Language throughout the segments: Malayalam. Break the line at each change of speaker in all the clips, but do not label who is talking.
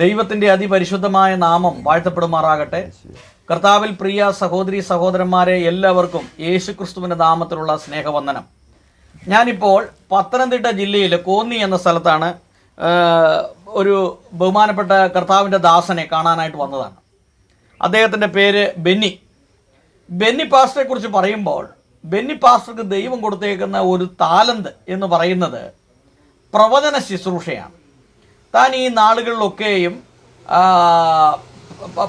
ദൈവത്തിന്റെ അതിപരിശുദ്ധമായ നാമം വാഴ്ത്തപ്പെടുമാറാകട്ടെ. കർത്താവിൽ പ്രിയ സഹോദരി സഹോദരന്മാരെ എല്ലാവർക്കും യേശുക്രിസ്തുവിന്റെ നാമത്തിലുള്ള സ്നേഹവന്ദനം. ഞാനിപ്പോൾ പത്തനംതിട്ട ജില്ലയിൽ കോന്നി എന്ന സ്ഥലത്താണ് ഒരു ബഹുമാനപ്പെട്ട കർത്താവിന്റെ ദാസനെ കാണാനായിട്ട് വന്നതാണ്. അദ്ദേഹത്തിന്റെ പേര് ബെന്നി. ബെന്നി പാസ്റ്ററെക്കുറിച്ച് പറയുമ്പോൾ ബെന്നി പാസ്റ്റർക്ക് ദൈവം കൊടുത്തേക്കുന്ന ഒരു താലന്ത് എന്ന് പറയുന്നത് പ്രവചന ശുശ്രൂഷയാണ്. താൻ ഈ നാളുകളിലൊക്കെയും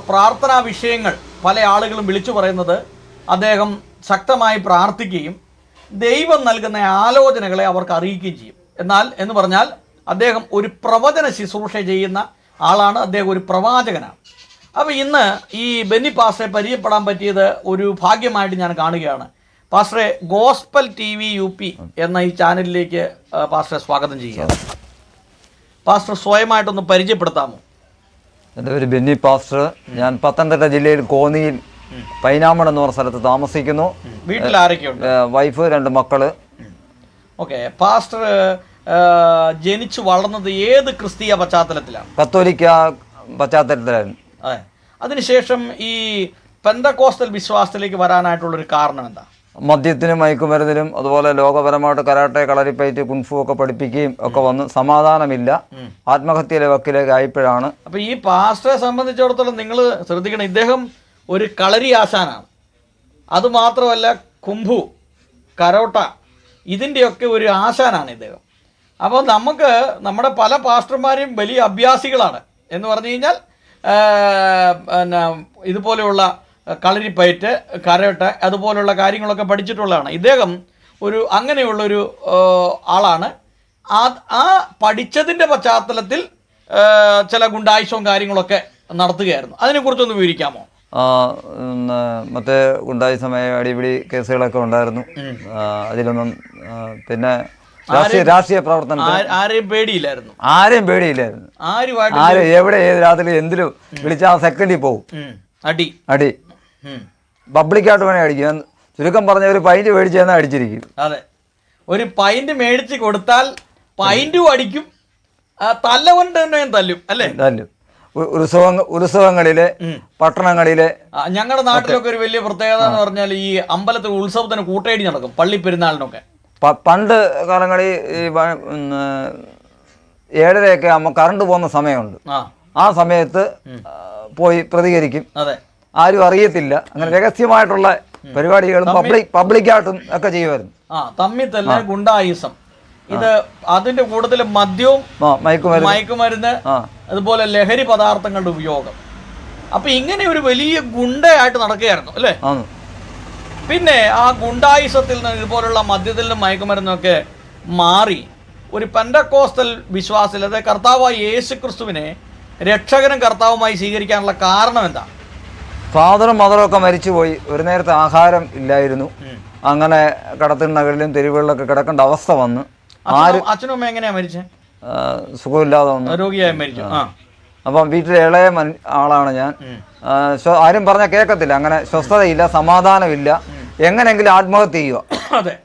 പ്രാർത്ഥനാ വിഷയങ്ങൾ പല ആളുകളും വിളിച്ചു പറയുന്നത് അദ്ദേഹം ശക്തമായി പ്രാർത്ഥിക്കുകയും ദൈവം നൽകുന്ന ആലോചനകളെ അവർക്ക് അറിയിക്കുകയും ചെയ്യും. എന്നാൽ എന്ന് പറഞ്ഞാൽ അദ്ദേഹം ഒരു പ്രവചന ശുശ്രൂഷ ചെയ്യുന്ന ആളാണ്. അദ്ദേഹം ഒരു പ്രവാചകനാണ്. അപ്പോൾ ഇന്ന് ഈ ബെന്നി പാസ്റ്ററെ പരിചയപ്പെടാൻ പറ്റിയത് ഒരു ഭാഗ്യമായിട്ട് ഞാൻ കാണുകയാണ്. പാസ്റ്ററെ gospel T V U P എന്ന ഈ ചാനലിലേക്ക് പാസ്റ്ററെ സ്വാഗതം ചെയ്യുക പാസ്റ്റർ സ്വയമായിട്ടൊന്ന് പരിചയപ്പെടുത്താമോ?
എന്റെ പേര് ബെന്നി പാസ്റ്റർ. ഞാൻ പത്തനംതിട്ട ജില്ലയിൽ കോന്നിയിൽ പൈനാമൺ എന്ന് പറഞ്ഞ സ്ഥലത്ത് താമസിക്കുന്നു.
വീട്ടിൽ ആരൊക്കെയുണ്ട്?
വൈഫ് രണ്ട് മക്കൾ.
ഓക്കെ പാസ്റ്റർ ജനിച്ചു വളർന്നത് ഏത് ക്രിസ്തീയ പശ്ചാത്തലത്തിലാണ്?
കത്തോലിക്ക പശ്ചാത്തലത്തിലായിരുന്നു.
അതെ. അതിനുശേഷം ഈ പെന്തക്കോസ്റ്റൽ വിശ്വാസത്തിലേക്ക് വരാനായിട്ടുള്ളൊരു കാരണം എന്താ?
മദ്യത്തിനും മയക്കുമരുന്നിനും അതുപോലെ ലോകപരമായിട്ട് കരാട്ടെ കളരിപ്പയറ്റ് കുൻഫു ഒക്കെ പഠിപ്പിക്കുകയും ഒക്കെ വന്ന് സമാധാനമില്ല. ആത്മഹത്യയിലെ വക്കിലേക്ക് ആയപ്പോഴാണ്.
അപ്പൊ ഈ പാസ്റ്ററെ സംബന്ധിച്ചിടത്തോളം നിങ്ങൾ ശ്രദ്ധിക്കണം ഇദ്ദേഹം ഒരു കളരി ആശാനാണ്. അതുമാത്രമല്ല കുംഭു കരോട്ട ഇതിന്റെയൊക്കെ ഒരു ആശാനാണ് ഇദ്ദേഹം. അപ്പോൾ നമുക്ക് നമ്മുടെ പല പാസ്റ്റർമാരെയും വലിയ അഭ്യാസികളാണ്. എന്ന് പറഞ്ഞു കഴിഞ്ഞാൽ പിന്നെ ഇതുപോലെയുള്ള കളരിപ്പയറ്റ് കരട്ട് അതുപോലുള്ള കാര്യങ്ങളൊക്കെ പഠിച്ചിട്ടുള്ളതാണ്. ഇദ്ദേഹം ഒരു അങ്ങനെയുള്ളൊരു ആളാണ്. ആ ആ പഠിച്ചതിന്റെ പശ്ചാത്തലത്തിൽ ചില ഗുണ്ടായുസവും കാര്യങ്ങളൊക്കെ നടത്തുകയായിരുന്നു. അതിനെക്കുറിച്ചൊന്ന് വിവരിക്കാമോ?
മറ്റേ ഗുണ്ടായി സമയ അടിപിടി കേസുകളൊക്കെ ഉണ്ടായിരുന്നു. അതിലൊന്നും പിന്നെ രാഷ്ട്രീയ രാഷ്ട്രീയ പ്രവർത്തനം
ആരെയും പേടിയില്ലായിരുന്നു.
ആരെയും പേടിയില്ലായിരുന്നു. ആരും എവിടെ ഏത് രാത്രി എന്തിലും വിളിച്ചാൽ സെക്കൻഡിൽ പോകും
അടി.
അടി. പബ്ലിക്കായിട്ട് വേണേ അടിക്കും. ചുരുക്കം പറഞ്ഞ ഒരു പൈന്റ് മേടിച്ച് തന്നെ അടിച്ചിരിക്കും.
അതെ. ഒരു പൈന്റ് മേടിച്ച് കൊടുത്താൽ പൈന്റും അടിക്കും. തല്ല കൊണ്ട് തന്നെ തല്ലും അല്ലേ?
തല്ലും. ഉത്സവ ഉത്സവങ്ങ ഉത്സവങ്ങളിലെ പട്ടണങ്ങളിലെ.
ഞങ്ങളുടെ നാട്ടിലൊക്കെ ഒരു വലിയ പ്രത്യേകത എന്ന് പറഞ്ഞാൽ ഈ അമ്പലത്തിൽ ഉത്സവത്തിന് കൂട്ടയടി നടക്കും പള്ളി പെരുന്നാളിനൊക്കെ.
പണ്ട് കാലങ്ങളിൽ ഈ ഏഴരയൊക്കെ ആകുമ്പോൾ കറണ്ട് പോകുന്ന സമയമുണ്ട്.
ആ.
ആ സമയത്ത് പോയി പ്രതികരിക്കും.
അതെ.
ആരും അറിയത്തില്ല. അങ്ങനെ രഹസ്യമായിട്ടുള്ള പരിപാടികളും പബ്ലിക് പബ്ലിക്കായിട്ടും ഒക്കെ ചെയ്യുമായിരുന്നു.
ആ തമ്മിൽ തന്നെ ഗുണ്ടായുസം. ഇത് അതിന്റെ കൂടുതൽ മദ്യവും
മയക്കുമരുന്ന്.
അതുപോലെ ലഹരി പദാർത്ഥങ്ങളുടെ ഉപയോഗം. അപ്പൊ ഇങ്ങനെ ഒരു വലിയ ഗുണ്ടയായിട്ട് നടക്കുകയായിരുന്നു അല്ലേ? പിന്നെ ആ ഗുണ്ടായുസത്തിൽ നിന്ന് ഇതുപോലുള്ള മദ്യത്തിൽ നിന്നും മയക്കുമരുന്നൊക്കെ മാറി. ഒരു പെൻഡക്കോസ്റ്റൽ വിശ്വാസത്തിൽ അതായത് കർത്താവായ യേശു ക്രിസ്തുവിനെ രക്ഷകനും കർത്താവുമായി സ്വീകരിക്കാനുള്ള കാരണം എന്താ?
ഫാദറും മദറും ഒക്കെ മരിച്ചുപോയി. ഒരു നേരത്തെ ആഹാരം ഇല്ലായിരുന്നു. അങ്ങനെ കടത്തിണ്ണകളിലും തെരുവുകളിലൊക്കെ കിടക്കേണ്ട അവസ്ഥ വന്ന്.
അച്ഛനും അച്ഛനും അമ്മ എങ്ങനെയാ
സുഖമില്ലാതെ വന്നു.
രോഗിയായി മരിച്ചു.
അപ്പം വീട്ടിലെ ഇളയ ആളാണ് ഞാൻ. ആരും പറഞ്ഞാൽ കേൾക്കത്തില്ല അങ്ങനെ സ്വസ്ഥതയില്ല സമാധാനമില്ല. എങ്ങനെയെങ്കിലും ആത്മഹത്യ ചെയ്യുക.
അതെ.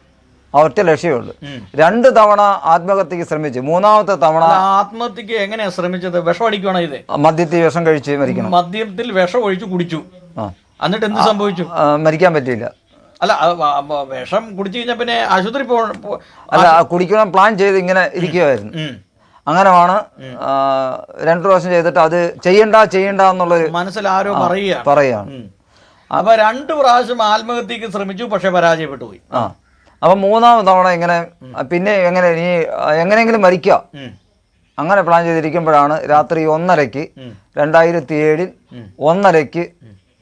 ആ ഒറ്റ ലക്ഷ്യമുള്ളൂ. രണ്ട് തവണ ആത്മഹത്യക്ക് ശ്രമിച്ചു. മൂന്നാമത്തെ തവണ
ആത്മഹത്യക്ക് എങ്ങനെയാ ശ്രമിച്ചത്? വിഷം അടിക്കണോ ഇത്?
മദ്യത്തിൽ വിഷം കഴിച്ച് മരിക്കണം.
മദ്യത്തിൽ വിഷം ഒഴിച്ചു കുടിച്ചു. എന്നിട്ട് എന്ത് സംഭവിച്ചു?
മരിക്കാൻ പറ്റിയില്ല.
അല്ല വിഷം കുടിച്ചു കഴിഞ്ഞാൽ പിന്നെ ആശുപത്രി പോ
അല്ല കുടിക്കണം പ്ലാൻ ചെയ്ത് ഇങ്ങനെ ഇരിക്കുമായിരുന്നു
അങ്ങനെ
അങ്ങനെയാണ് രണ്ടു പ്രാവശ്യം ചെയ്തിട്ട് അത് ചെയ്യണ്ട ചെയ്യണ്ട എന്നുള്ളൊരു
മനസ്സിൽ ആരോ പറയുകയാണ്. ഉം. അപ്പൊ രണ്ടു പ്രാവശ്യം ആത്മഹത്യക്ക് ശ്രമിച്ചു പക്ഷെ പരാജയപ്പെട്ടു പോയി.
ആ. അപ്പം മൂന്നാമത് തവണ ഇങ്ങനെ പിന്നെ എങ്ങനെ ഇനി എങ്ങനെയെങ്കിലും
മരിക്കുക.
അങ്ങനെ പ്ലാൻ ചെയ്തിരിക്കുമ്പോഴാണ് രാത്രി ഒന്നരയ്ക്ക്. രണ്ടായിരത്തി ഏഴിൽ ഒന്നരയ്ക്ക്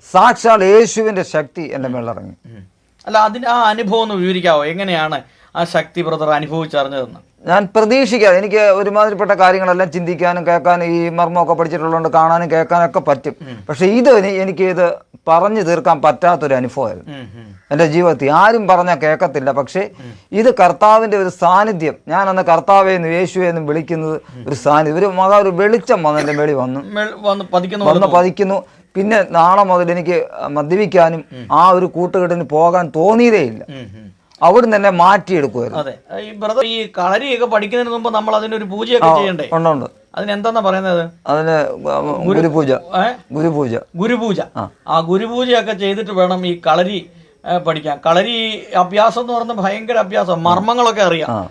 സാക്ഷാൽ യേശുവിന്റെ ശക്തി എന്റെ മേളിറങ്ങി
ഇറങ്ങി അല്ല അതിന് ആ അനുഭവം ഒന്ന് വിവരിക്കാവോ? എങ്ങനെയാണ് ആ ശക്തി ബ്രദർ അനുഭവിച്ചറിഞ്ഞതെന്ന്?
ഞാൻ പ്രതീക്ഷിക്കാതെ എനിക്ക് ഒരുമാതിരിപ്പെട്ട കാര്യങ്ങളെല്ലാം ചിന്തിക്കാനും കേൾക്കാനും ഈ മർമ്മമൊക്കെ പഠിച്ചിട്ടുള്ളതുകൊണ്ട് കാണാനും കേൾക്കാനും ഒക്കെ പറ്റും പക്ഷെ ഇത് എനിക്കിത് എനിക്ക് ഇത് പറഞ്ഞു തീർക്കാൻ പറ്റാത്തൊരു അനുഭവമായിരുന്നു. എന്റെ ജീവിതത്തിൽ ആരും പറഞ്ഞാൽ കേൾക്കത്തില്ല പക്ഷേ ഇത് കർത്താവിന്റെ ഒരു സാന്നിധ്യം. ഞാൻ അന്ന് കർത്താവെ എന്ന് യേശു എന്നും വിളിക്കുന്നത് ഒരു സാന്നിധ്യം. ഒരു മക ഒരു വെളിച്ചം വന്ന് എന്റെ മേളി വന്നു.
വന്ന് പതിക്കുന്ന
പിന്നെ നാളെ മുതൽ എനിക്ക് മദ്യപിക്കാനും ആ ഒരു കൂട്ടുകെട്ടിന് പോകാൻ തോന്നിയതേ ഇല്ല.
ഉം, ഉം.
അവിടുന്ന് തന്നെ മാറ്റിയെടുക്കുമായിരുന്നു
അതെ. ഈ ബ്രദർ ഈ കളരിയൊക്കെ പഠിക്കുന്നതിന് മുമ്പ് നമ്മൾ അതിനൊരു പൂജയൊക്കെ ചെയ്യണ്ടേ?
ഉണ്ടുണ്ട്
അതിനെന്താന്നാ പറയുന്നത്?
അതിന് ഗുരുപൂജ. ഗുരുപൂജ.
ഗുരുപൂജ. ആ. ഗുരുപൂജയൊക്കെ ചെയ്തിട്ട് വേണം ഈ കളരി പഠിക്കാൻ. കളരി അഭ്യാസം എന്ന് പറയുന്നത് ഭയങ്കര അഭ്യാസം. മർമ്മങ്ങളൊക്കെ അറിയാം.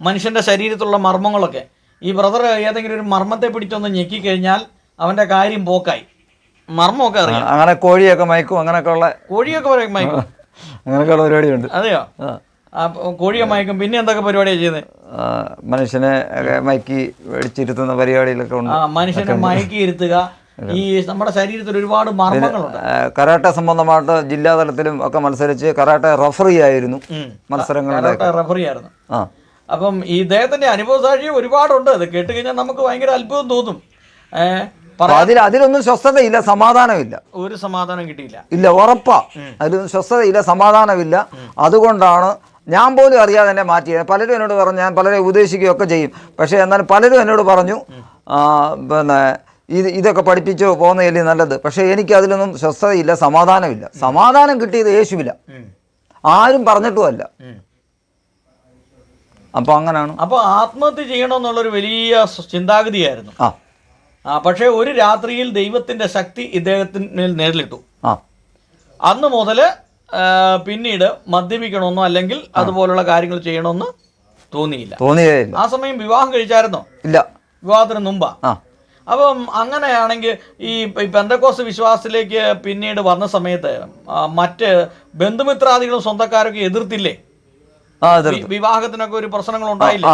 മനുഷ്യന്റെ ശരീരത്തിലുള്ള മർമ്മങ്ങളൊക്കെ. ഈ ബ്രദർ ഏതെങ്കിലും ഒരു മർമ്മത്തെ പിടിച്ചൊന്ന് ഞെക്കി കഴിഞ്ഞാൽ അവന്റെ കാര്യം പോക്കായി. മർമ്മമൊക്കെ അറിയാം.
അങ്ങനെ കോഴിയൊക്കെ മയക്കും അങ്ങനെയൊക്കെ ഉള്ള
കോഴിയൊക്കെ മയക്കും.
അങ്ങനെയൊക്കെയുള്ള പരിപാടിയുണ്ട്.
അതെയോ? കോഴിയെ മയക്കും പിന്നെ എന്തൊക്കെ പരിപാടിയാണ് ചെയ്യുന്നത്
മനുഷ്യനെ മയക്കി വെടിച്ചിരുത്തുന്ന പരിപാടിയിലൊക്കെ ഉണ്ട്.
മനുഷ്യനെ മയക്കി ഇരുത്തുക. ഈ നമ്മുടെ ശരീരത്തിൽ ഒരുപാട് മർമ്മങ്ങളുണ്ട്.
കരാട്ടെ സംബന്ധമായിട്ട് ജില്ലാ തലത്തിലും ഒക്കെ മത്സരിച്ച് കരാട്ടെ റഫറി ആയിരുന്നു. മത്സരങ്ങളുടെ
റഫറി ആയിരുന്നു.
ആ.
അപ്പം ഈ ഇദ്ദേഹത്തിന്റെ അനുഭവ സാക്ഷ്യം ഒരുപാടുണ്ട്. അത് കേട്ട് കഴിഞ്ഞാൽ നമുക്ക് ഭയങ്കര അത്ഭുതം തോന്നും.
അതിൽ അതിലൊന്നും സ്വസ്ഥതയില്ല സമാധാനമില്ല.
ഒരു സമാധാനം കിട്ടിയില്ല.
ഇല്ല ഉറപ്പാ. അതിലൊന്നും സ്വസ്ഥതയില്ല സമാധാനമില്ല. അതുകൊണ്ടാണ് ഞാൻ പോലും അറിയാതെ തന്നെ മാറ്റി. പലരും എന്നോട് പറഞ്ഞു ഞാൻ പലരെ ഉപദേശിക്കുകയൊക്കെ ചെയ്യും. പക്ഷേ എന്നാൽ പലരും എന്നോട് പറഞ്ഞു പിന്നെ ഇത് ഇതൊക്കെ പഠിപ്പിച്ചു പോകുന്നതല്ലേ നല്ലത്. പക്ഷേ എനിക്ക് അതിലൊന്നും സ്വസ്ഥതയില്ല സമാധാനമില്ല. സമാധാനം കിട്ടിയത് യേശുവില്ല. ആരും പറഞ്ഞിട്ടുമല്ല.
അപ്പൊ
അപ്പോൾ അങ്ങനെയാണ്
അപ്പൊ ആത്മഹത്യ ചെയ്യണമെന്നുള്ളൊരു വലിയ ചിന്താഗതിയായിരുന്നു.
ആ.
ആ പക്ഷേ ഒരു രാത്രിയിൽ ദൈവത്തിന്റെ ശക്തി ഇദ്ദേഹത്തിന് നേരിലിട്ടു.
ആ.
അന്ന് മുതൽ പിന്നീട് മദ്യപിക്കണമെന്നോ അല്ലെങ്കിൽ അതുപോലുള്ള കാര്യങ്ങൾ ചെയ്യണമെന്ന് തോന്നിയില്ല.
തോന്നിയില്ല.
ആ സമയം വിവാഹം കഴിച്ചായിരുന്നോ?
ഇല്ല.
വിവാഹത്തിന് മുമ്പാ? അപ്പം അങ്ങനെയാണെങ്കിൽ ഈ പെന്തക്കോസ് വിശ്വാസത്തിലേക്ക് പിന്നീട് വന്ന സമയത്ത് മറ്റ് ബന്ധുമിത്രാദികളും സ്വന്തക്കാരൊക്കെ എതിർത്തില്ലേ? വിവാഹത്തിനൊക്കെ ഒരു പ്രശ്നങ്ങൾ ഉണ്ടായില്ല?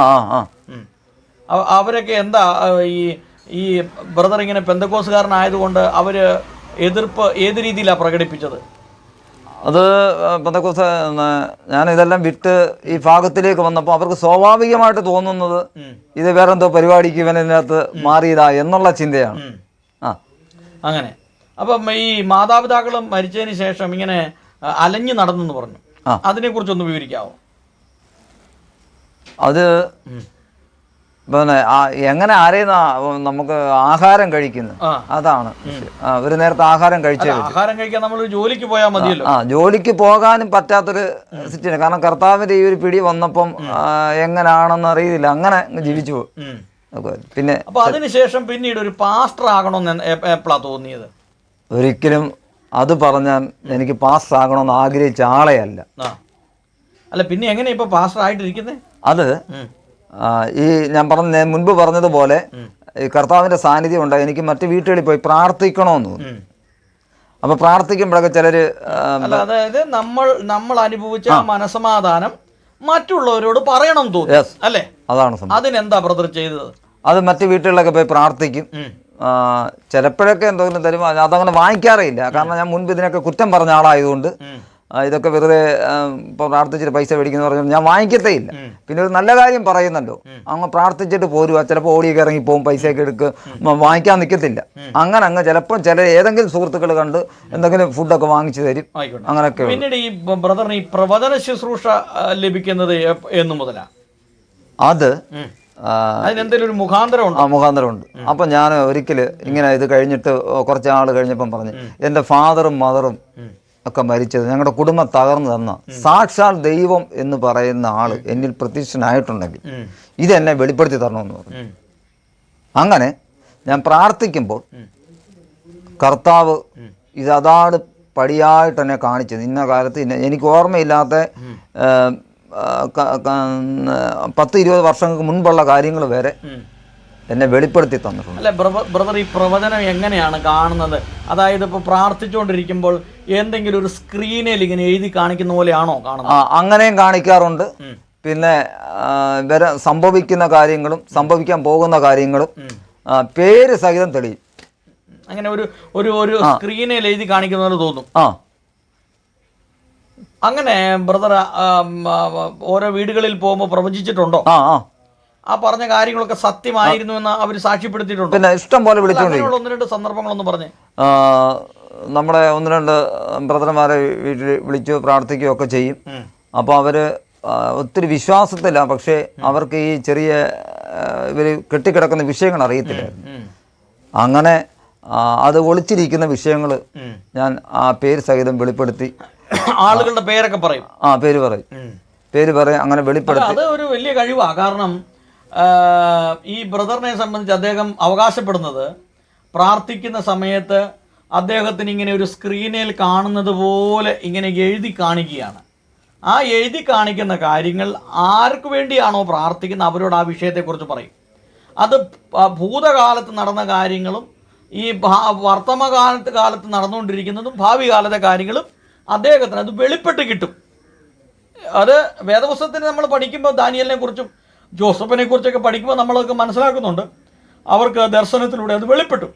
അവരൊക്കെ എന്താ ഈ ഈ ബ്രദർ ഇങ്ങനെ പെന്തക്കോസുകാരനായതുകൊണ്ട് അവർ എതിർപ്പ് ഏത് രീതിയിലാണ് പ്രകടിപ്പിച്ചത്?
അത് പന്തക്കോസ് ഞാൻ ഇതെല്ലാം വിട്ട് ഈ ഭാഗത്തിലേക്ക് വന്നപ്പോൾ അവർക്ക് സ്വാഭാവികമായിട്ട് തോന്നുന്നത്. ഇത് വേറെന്തോ പരിപാടിക്ക് ഇവനകത്ത് മാറിയതാ എന്നുള്ള ചിന്തയാണ്. ആ.
അങ്ങനെ. അപ്പം ഈ മാതാപിതാക്കളും മരിച്ചതിന് ശേഷം ഇങ്ങനെ അലഞ്ഞു നടന്നെന്ന് പറഞ്ഞു.
അതിനെ
അതിനെക്കുറിച്ചൊന്ന് വിവരിക്കാവോ?
അത്. പിന്നെ എങ്ങനെ ആരെയും നമുക്ക് ആഹാരം
കഴിക്കുന്നു.
അതാണ്. ഒരു നേരത്തെ ആഹാരം കഴിച്ചേ
ആഹാരം കഴിക്കാൻ നമ്മൾ ജോലിക്ക് പോയാൽ മതിയല്ലോ.
ആ ജോലിക്ക് പോകാനും പറ്റാത്തൊരു സിറ്റുവേഷൻ. കാരണം കർത്താവിന്റെ ഈ ഒരു പിടി വന്നപ്പം എങ്ങനെയാണെന്ന് അറിയില്ല. അങ്ങനെ ജീവിച്ചു പോകും. പിന്നെ
അപ്പൊ അതിനുശേഷം പിന്നീട് ഒരു പാസ്റ്റർ ആകണമെന്ന് എപ്പോഴാ തോന്നിയത്?
ഒരിക്കലും അത് പറഞ്ഞാൽ എനിക്ക് പാസ്റ്റർ ആകണമെന്ന് ആഗ്രഹിച്ച ആളെയല്ല
അല്ല. പിന്നെ എങ്ങനെ ഇപ്പൊ പാസ്റ്റർ ആയിട്ടിരിക്കുന്നത്
അത് ഈ ഞാൻ പറഞ്ഞ മുൻപ് പറഞ്ഞതുപോലെ ഈ കർത്താവിന്റെ സാന്നിധ്യം ഉണ്ട് എനിക്ക് മറ്റു വീട്ടുകളിൽ പോയി പ്രാർത്ഥിക്കണമെന്ന് തോന്നുന്നു അപ്പോൾ പ്രാർത്ഥിക്കുമ്പോഴൊക്കെ
ചിലര് അതായത് നമ്മൾ നമ്മൾ അനുഭവിച്ച മനസമാധാനം മറ്റുള്ളവരോട് പറയണം തോന്നി. അല്ലേ?
അതാണ്
അതിനെന്താ ബ്രദർ ചെയ്തത്?
അത് മറ്റു വീട്ടുകളിലൊക്കെ പോയി പ്രാർത്ഥിക്കും. ചിലപ്പോഴൊക്കെ എന്തെങ്കിലും തരും അതങ്ങനെ വാങ്ങിക്കാറില്ല കാരണം ഞാൻ മുൻപ് ഇതിനൊക്കെ കുറ്റം പറഞ്ഞ ആളായതുകൊണ്ട് ഇതൊക്കെ വെറുതെ ഇപ്പോൾ പ്രാർത്ഥിച്ചിട്ട് പൈസ മേടിക്കുന്ന പറഞ്ഞു ഞാൻ വാങ്ങിക്കത്തേ ഇല്ല. പിന്നെ ഒരു നല്ല കാര്യം പറയുന്നല്ലോ അങ്ങ് പ്രാർത്ഥിച്ചിട്ട് പോരുക ചിലപ്പോൾ ഓടിയൊക്കെ ഇറങ്ങി പോകും പൈസയൊക്കെ എടുക്കുക വാങ്ങിക്കാൻ നിൽക്കത്തില്ല അങ്ങനെ അങ്ങ് ചിലപ്പോൾ ചില ഏതെങ്കിലും സുഹൃത്തുക്കൾ കണ്ട് എന്തെങ്കിലും ഫുഡൊക്കെ വാങ്ങിച്ചു തരും. അങ്ങനെയൊക്കെ
പിന്നീട് ഈ ബ്രദറിന് ഈ പ്രവചന ശുശ്രൂഷ ലഭിക്കുന്നത് എന്ന് മുതലാ?
അത് മുഖാന്തരമുണ്ട് അപ്പം ഞാൻ ഒരിക്കൽ ഇങ്ങനെ ഇത് കഴിഞ്ഞിട്ട് കുറച്ച് ആൾ കഴിഞ്ഞപ്പം പറഞ്ഞു എന്റെ ഫാദറും മദറും ഒക്കെ മരിച്ചത്. ഞങ്ങളുടെ കുടുംബം തകർന്നു തന്ന. സാക്ഷാൽ ദൈവം എന്ന് പറയുന്ന ആൾ എന്നിൽ പ്രത്യക്ഷനായിട്ടുണ്ടെങ്കിൽ. ഇതെന്നെ വെളിപ്പെടുത്തി തരണമെന്ന് പറഞ്ഞു. അങ്ങനെ ഞാൻ പ്രാർത്ഥിക്കുമ്പോൾ കർത്താവ് ഇത് അതാണ് പടിയായിട്ട് എന്നെ കാണിച്ചത്. ഇന്ന കാലത്ത് ഇന്ന എനിക്ക് ഓർമ്മയില്ലാത്ത പത്ത് ഇരുപത് വർഷങ്ങൾക്ക് മുൻപുള്ള കാര്യങ്ങൾ വരെ. എന്നെ വെളിപ്പെടുത്തി തന്നിട്ടുണ്ട്.
അല്ലെ ബ്രദർ ഈ പ്രവചനം എങ്ങനെയാണ് കാണുന്നത്? അതായത് ഇപ്പോൾ പ്രാർത്ഥിച്ചുകൊണ്ടിരിക്കുമ്പോൾ എന്തെങ്കിലും ഒരു സ്ക്രീനിൽ ഇങ്ങനെ എഴുതി കാണിക്കുന്ന പോലെയാണോ കാണുന്നത്?
ആ അങ്ങനെയും കാണിക്കാറുണ്ട്. പിന്നെ വരെ സംഭവിക്കുന്ന കാര്യങ്ങളും സംഭവിക്കാൻ പോകുന്ന കാര്യങ്ങളും പേര് സഹിതം തെളിയും.
അങ്ങനെ ഒരു ഒരു ഒരു സ്ക്രീനിൽ എഴുതി കാണിക്കുന്ന പോലെ തോന്നും.
ആ.
അങ്ങനെ ബ്രദർ ഓരോ വീടുകളിൽ പോകുമ്പോൾ പ്രവചിച്ചിട്ടുണ്ടോ?
ആ ആ.
ആ പറഞ്ഞ കാര്യങ്ങളൊക്കെ സത്യമായിരുന്നു എന്ന് അവർ സാക്ഷ്യപ്പെടുത്തിയിട്ടുണ്ട്?
പിന്നെ ഇഷ്ടം പോലെ വിളിച്ചുകൊണ്ട്
ഒന്ന് രണ്ട് സന്ദർഭങ്ങളൊന്നും പറഞ്ഞു.
നമ്മുടെ ഒന്ന് രണ്ട് ബ്രദർമാരെ വീട്ടിൽ വിളിച്ചു പ്രാർത്ഥിക്കുകയൊക്കെ ചെയ്യും.
ഉം.
അപ്പോൾ അവർ ഒത്തിരി വിശ്വാസത്തില്ല പക്ഷേ അവർക്ക് ഈ ചെറിയ ഇവർ കെട്ടിക്കിടക്കുന്ന വിഷയങ്ങൾ അറിയത്തില്ലായിരുന്നു അങ്ങനെ അത് ഒളിച്ചിരിക്കുന്ന വിഷയങ്ങൾ ഞാൻ ആ പേര് സഹിതം വെളിപ്പെടുത്തി.
ആളുകളുടെ പേരൊക്കെ പറയും.
ആ പേര് പറയും. പേര് പറയും അങ്ങനെ വെളിപ്പെടുത്തി.
അത് ഒരു വലിയ കഴിവാണ് കാരണം ഈ ബ്രദറിനെ സംബന്ധിച്ച് അദ്ദേഹം അവകാശപ്പെടുന്നത് പ്രാർത്ഥിക്കുന്ന സമയത്ത് അദ്ദേഹത്തിന് ഇങ്ങനെ ഒരു സ്ക്രീനിൽ കാണുന്നത് പോലെ ഇങ്ങനെ എഴുതി കാണിക്കുകയാണ്. ആ എഴുതി കാണിക്കുന്ന കാര്യങ്ങൾ ആർക്ക് വേണ്ടിയാണോ പ്രാർത്ഥിക്കുന്ന അവരോട് ആ വിഷയത്തെക്കുറിച്ച് പറയും. അത് ഭൂതകാലത്ത് നടന്ന കാര്യങ്ങളും ഈ വർത്തമാനത്ത് കാലത്ത് നടന്നുകൊണ്ടിരിക്കുന്നതും ഭാവി കാലത്തെ കാര്യങ്ങളും അദ്ദേഹത്തിന് അത് വെളിപ്പെട്ട് കിട്ടും. അത് വേദപുസ്തകത്തിന് നമ്മൾ പഠിക്കുമ്പോൾ ദാനിയലിനെ കുറിച്ചും ജോസഫിനെ കുറിച്ചൊക്കെ പഠിക്കുമ്പോൾ നമ്മളൊക്കെ മനസ്സിലാക്കുന്നുണ്ട്. അവർക്ക് ദർശനത്തിലൂടെ അത് വെളിപ്പെട്ടു.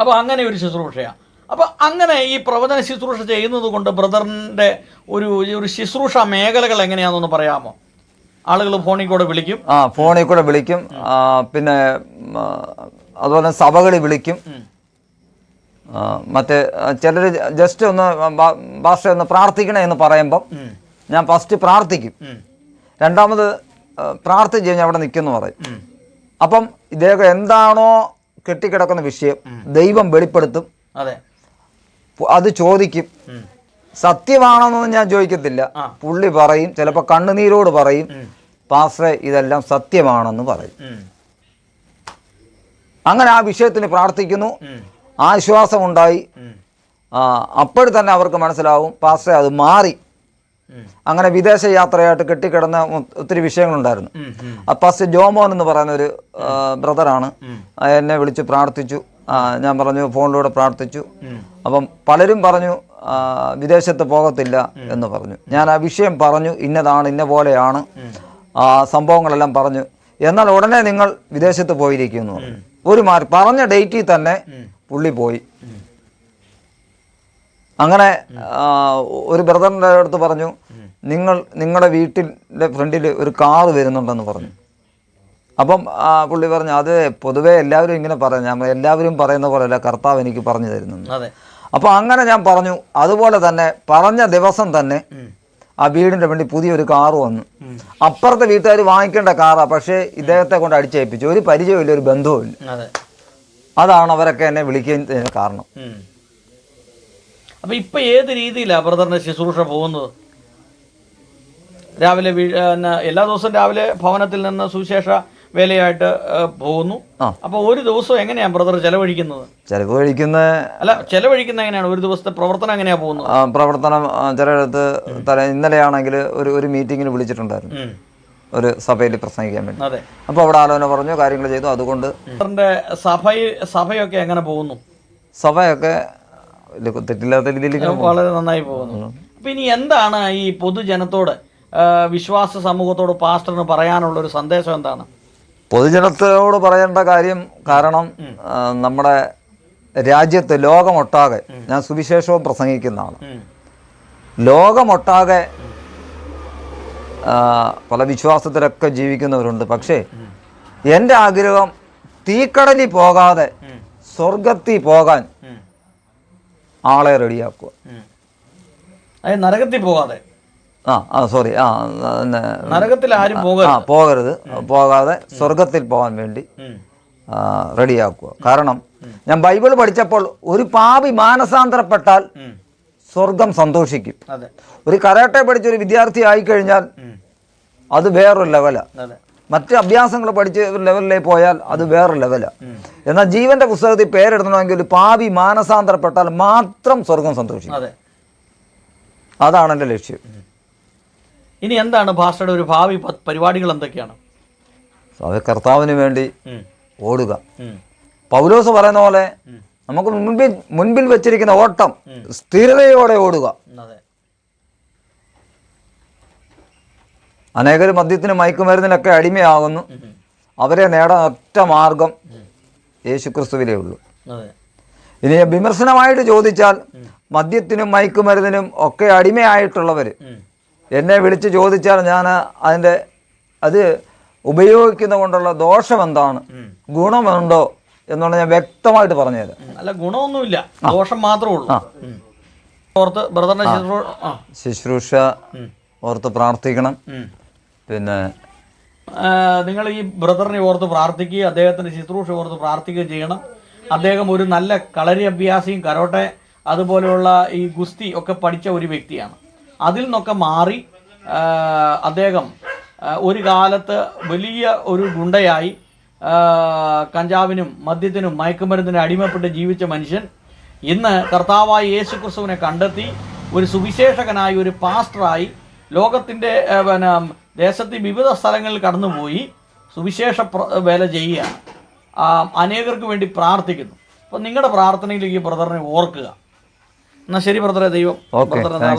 അപ്പോൾ അങ്ങനെ ഒരു ശുശ്രൂഷയാണ് അപ്പോൾ അങ്ങനെ ഈ പ്രവചന ശുശ്രൂഷ ചെയ്യുന്നത് കൊണ്ട് ബ്രദറിന്റെ ഒരു ഒരു ശുശ്രൂഷ മേഖലകൾ എങ്ങനെയാണെന്നൊന്ന് പറയാമോ? ആളുകൾ ഫോണിൽ കൂടെ വിളിക്കും.
ആ ഫോണിൽ കൂടെ വിളിക്കും. പിന്നെ അതുപോലെ സഭകളിൽ വിളിക്കും. മറ്റേ ചിലർ ജസ്റ്റ് ഒന്ന് ഭാഷ ഒന്ന് പ്രാർത്ഥിക്കണേ എന്ന് പറയുമ്പം ഞാൻ ഫസ്റ്റ് പ്രാർത്ഥിക്കും. രണ്ടാമത് പ്രാർത്ഥിച്ച് കഴിഞ്ഞാൽ അവിടെ നിൽക്കുന്നു പറയും. അപ്പം ഇദ്ദേഹം എന്താണോ കെട്ടിക്കിടക്കുന്ന വിഷയം ദൈവം വെളിപ്പെടുത്തും.
അതെ.
ചോദിക്കും. സത്യമാണെന്നൊന്നും ഞാൻ ചോദിക്കത്തില്ല. പുള്ളി പറയും ചിലപ്പോൾ കണ്ണുനീരോട് പറയും. പാസ്റ്ററെ ഇതെല്ലാം സത്യമാണെന്ന് പറയും. അങ്ങനെ ആ വിഷയത്തിന് പ്രാർത്ഥിക്കുന്നു. ആശ്വാസമുണ്ടായി.
അപ്പോഴും
അപ്പോൾ തന്നെ അവർക്ക് മനസ്സിലാവും പാസ്റ്ററെ അത് മാറി. അങ്ങനെ വിദേശ യാത്രയായിട്ട് കെട്ടിക്കിടന്ന ഒത്തിരി വിഷയങ്ങളുണ്ടായിരുന്നു. അസ് ജോമോൻ എന്ന് പറയുന്ന ഒരു ബ്രദറാണ്. എന്നെ വിളിച്ച് പ്രാർത്ഥിച്ചു. ഞാൻ പറഞ്ഞു ഫോണിലൂടെ പ്രാർത്ഥിച്ചു. അപ്പം പലരും പറഞ്ഞു വിദേശത്ത് പോകത്തില്ല എന്ന് പറഞ്ഞു. ഞാൻ ആ വിഷയം പറഞ്ഞു ഇന്നതാണ് ഇന്ന പോലെയാണ്. ആ സംഭവങ്ങളെല്ലാം പറഞ്ഞു. എന്നാൽ ഉടനെ നിങ്ങൾ വിദേശത്ത് പോയിരിക്കുന്നു. ഒരു മാറി പറഞ്ഞ ഡേറ്റിൽ തന്നെ പുള്ളി പോയി. അങ്ങനെ ഒരു ബ്രദറിന്റെ അടുത്ത് പറഞ്ഞു നിങ്ങൾ നിങ്ങളുടെ വീട്ടിന്റെ ഫ്രണ്ടിൽ ഒരു കാർ വരുന്നുണ്ടെന്ന് പറഞ്ഞു. അപ്പം ആ, പുള്ളി പറഞ്ഞു അത് പൊതുവേ എല്ലാവരും ഇങ്ങനെ പറഞ്ഞു നമ്മൾ എല്ലാവരും പറയുന്ന പോലെയല്ല കർത്താവ് എനിക്ക് പറഞ്ഞു തരുന്നു അപ്പോൾ അങ്ങനെ ഞാൻ പറഞ്ഞു അതുപോലെ തന്നെ പറഞ്ഞ ദിവസം തന്നെ ആ വീടിന്റെ വേണ്ടി പുതിയൊരു കാറ് വന്നു. അപ്പുറത്തെ വീട്ടുകാർ വാങ്ങിക്കേണ്ട കാറാ പക്ഷേ ഇദ്ദേഹത്തെ കൊണ്ട് അടിച്ചേൽപ്പിച്ചു. ഒരു പരിചയമില്ല ഒരു ബന്ധവുമില്ല.
അതെ.
അതാണ് അവരൊക്കെ എന്നെ വിളിക്കുന്നതിന് കാരണം.
അപ്പൊ ഇപ്പൊ ഏത് രീതിയിലാണ് ബ്രദറിന്റെ ശുശ്രൂഷ പോകുന്നത്? രാവിലെ എല്ലാ ദിവസവും രാവിലെ ഭവനത്തിൽ നിന്ന് സുവിശേഷ വേലയായിട്ട് പോകുന്നു. അപ്പൊ ഒരു ദിവസം എങ്ങനെയാണ് ബ്രദർ ചെലവഴിക്കുന്നത്?
ചെലവഴിക്കുന്ന
അല്ല ചെലവഴിക്കുന്ന എങ്ങനെയാണ്? ഒരു ദിവസത്തെ പ്രവർത്തനം എങ്ങനെയാ പോകുന്നത്?
പ്രവർത്തനം ചിലയിടത്ത് തല ഇന്നലെയാണെങ്കിൽ ഒരു ഒരു മീറ്റിങ്ങിന് വിളിച്ചിട്ടുണ്ടായിരുന്നു. ഒരു സഭയിൽ പ്രസംഗിക്കാൻ വേണ്ടി.
അതെ.
അപ്പോൾ അവിടെ ആലോചന പറഞ്ഞു കാര്യങ്ങൾ ചെയ്തു. അതുകൊണ്ട്
സഭ സഭയൊക്കെ എങ്ങനെ പോകുന്നു?
സഭയൊക്കെ തെറ്റില്ലാത്ത രീതിയിൽ.
വളരെ നന്നായി പോകുന്നു. അപ്പം ഇനി എന്താണ് ഈ പൊതുജനത്തോട് വിശ്വാസ സമൂഹത്തോട് പാസ്റ്ററിന് പറയാനുള്ള ഒരു സന്ദേശം എന്താണ്?
പൊതുജനത്തോട് പറയേണ്ട കാര്യം കാരണം നമ്മുടെ രാജ്യത്ത് ലോകമൊട്ടാകെ ഞാൻ സുവിശേഷവും പ്രസംഗിക്കുന്ന
ആണ്
ലോകമൊട്ടാകെ പല വിശ്വാസത്തിലൊക്കെ ജീവിക്കുന്നവരുണ്ട്. പക്ഷേ എന്റെ ആഗ്രഹം തീക്കടലിൽ പോകാതെ. സ്വർഗത്തിൽ പോകാൻ. ആളെ റെഡിയാക്കുക.
ഉം. അത് നരകത്തിൽ പോകാതെ.
ആ ആ സോറി ആ
നരകത്തിൽ ആരും
ആ
പോകരുത്.
പോകാതെ സ്വർഗത്തിൽ പോകാൻ വേണ്ടി റെഡിയാക്കുക. കാരണം ഞാൻ ബൈബിൾ പഠിച്ചപ്പോൾ ഒരു പാപി മാനസാന്തരപ്പെട്ടാൽ. സ്വർഗം സന്തോഷിക്കും. ഒരു കരാട്ടെ പഠിച്ച ഒരു വിദ്യാർത്ഥി ആയിക്കഴിഞ്ഞാൽ. അത് വേറൊരു ലെവലാണ് മറ്റ് അഭ്യാസങ്ങൾ പഠിച്ച് ഒരു ലെവലിലേക്ക് പോയാൽ അത് വേറെ ലെവലാണ് എന്നാൽ ജീവന്റെ പുസ്തകത്തിൽ പേരെടുക്കണമെങ്കിൽ ഒരു പാവി മാനസാന്തരപ്പെട്ടാൽ മാത്രം സ്വർഗം സന്തോഷിക്കും.
അതെ.
അതാണ് എന്റെ ലക്ഷ്യം.
ഇനി എന്താണ് ഭാഷയുടെ ഒരു ഭാവി പരിപാടികൾ എന്തൊക്കെയാണ്?
അത് കർത്താവിന് വേണ്ടി ഓടുക. പൗലോസ് പറയുന്ന പോലെ നമുക്ക് മുൻപിൽ മുൻപിൽ വെച്ചിരിക്കുന്ന ഓട്ടം സ്ഥിരതയോടെ ഓടുക
അതെ
അനേകർ മദ്യത്തിനും മയക്കുമരുന്നിനൊക്കെ അടിമയാകുന്നു. അവരെ നേടാൻ ഒറ്റ മാർഗം യേശുക്രിസ്തുവിലേ ഉള്ളൂ ഇനി വിമർശനമായിട്ട് ചോദിച്ചാൽ മദ്യത്തിനും മയക്കുമരുന്നിനും ഒക്കെ അടിമയായിട്ടുള്ളവർ എന്നെ വിളിച്ച് ചോദിച്ചാൽ ഞാൻ അതിന്റെ അത് ഉപയോഗിക്കുന്ന കൊണ്ടുള്ള ദോഷം എന്താണ്. ഗുണമുണ്ടോ എന്നുള്ള ഞാൻ വ്യക്തമായിട്ട് പറഞ്ഞുതരാം
ഉം. അല്ല ഗുണമൊന്നുമില്ല ദോഷം മാത്രമേ ഉള്ളൂ ഉം. ഓർത്ത് ബ്രദറിന്റെ ശുശ്രൂഷ.
ഓർത്ത് പ്രാർത്ഥിക്കണം. പിന്നെ
നിങ്ങൾ ഈ ബ്രദറിനെ ഓർത്ത് പ്രാർത്ഥിക്കുകയും അദ്ദേഹത്തിന്റെ ശുശ്രൂഷ ഓർത്ത് പ്രാർത്ഥിക്കുകയും ചെയ്യണം. അദ്ദേഹം ഒരു നല്ല കളരി അഭ്യാസിയും കരോട്ടെ അതുപോലെയുള്ള ഈ ഗുസ്തി ഒക്കെ പഠിച്ച ഒരു വ്യക്തിയാണ്. അതിൽ നിന്നൊക്കെ മാറി അദ്ദേഹം ഒരു കാലത്ത് വലിയ ഒരു ഗുണ്ടയായി കഞ്ചാവിനും മദ്യത്തിനും മയക്കുമരുന്നിനും അടിമപ്പെട്ട് ജീവിച്ച മനുഷ്യൻ ഇന്ന് കർത്താവായ യേശു ക്രിസ്തുവിനെ കണ്ടെത്തി ഒരു സുവിശേഷകനായി ഒരു പാസ്റ്ററായി ലോകത്തിന്റെ പിന്നെ ദേശത്തെ വിവിധ സ്ഥലങ്ങളിൽ കടന്നുപോയി സുവിശേഷ പ്ര- വേല ചെയ്യുകയാണ്. അനേകർക്ക് വേണ്ടി പ്രാർത്ഥിക്കുന്നു. അപ്പം നിങ്ങളുടെ പ്രാർത്ഥനയിലേക്ക് ഈ ബ്രദറിനെ ഓർക്കുക. എന്നാൽ ശരി ബ്രദറെ ദൈവം ബ്രദറിനെ നാളെ